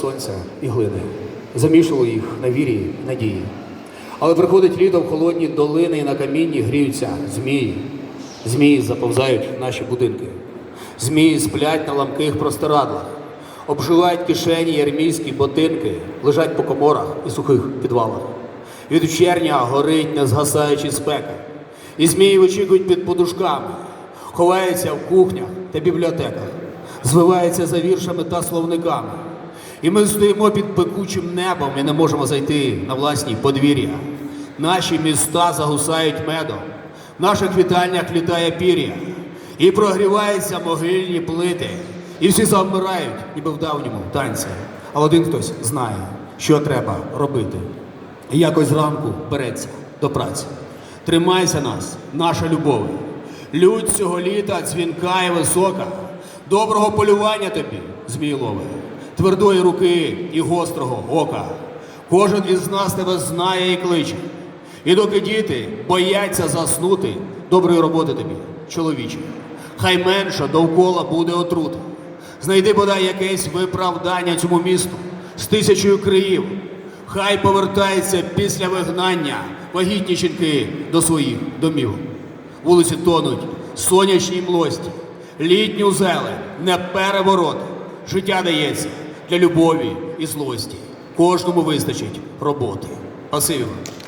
сонця і глини, замішало їх на вірі і надії. Але приходить літо в холодні долини і на камінні гріються змії. Змії заповзають в наші будинки. Змії сплять на ламких простирадлах, обживають кишені й ботинки, лежать по коморах і сухих підвалах. Від червня горить незгасаючий спека. І змії вичікують під подушками, ховаються в кухнях та бібліотеках, звиваються за віршами та словниками. І ми стоїмо під пекучим небом і не можемо зайти на власні подвір'я. Наші міста загусають медом, в наших вітальнях літає пір'я, і прогріваються могильні плити, і всі завмирають, ніби в давньому танці. А один хтось знає, що треба робити. І якось зранку береться до праці. Тримайся нас, наша любов. Людь цього літа дзвінка і висока. Доброго полювання тобі, змійлове, твердої руки і гострого ока. Кожен із нас тебе знає і кличе. І доки діти бояться заснути, доброї роботи тобі, чоловіче. Хай менше довкола буде отрута. Знайди бодай якесь виправдання цьому місту з тисячою криїв. Хай повертаються після вигнання вагітні жінки до своїх домів. Вулиці тонуть, сонячній млості, літню зелень, не переворот. Життя дається для любові і злості. Кожному вистачить роботи. Спасибі вам.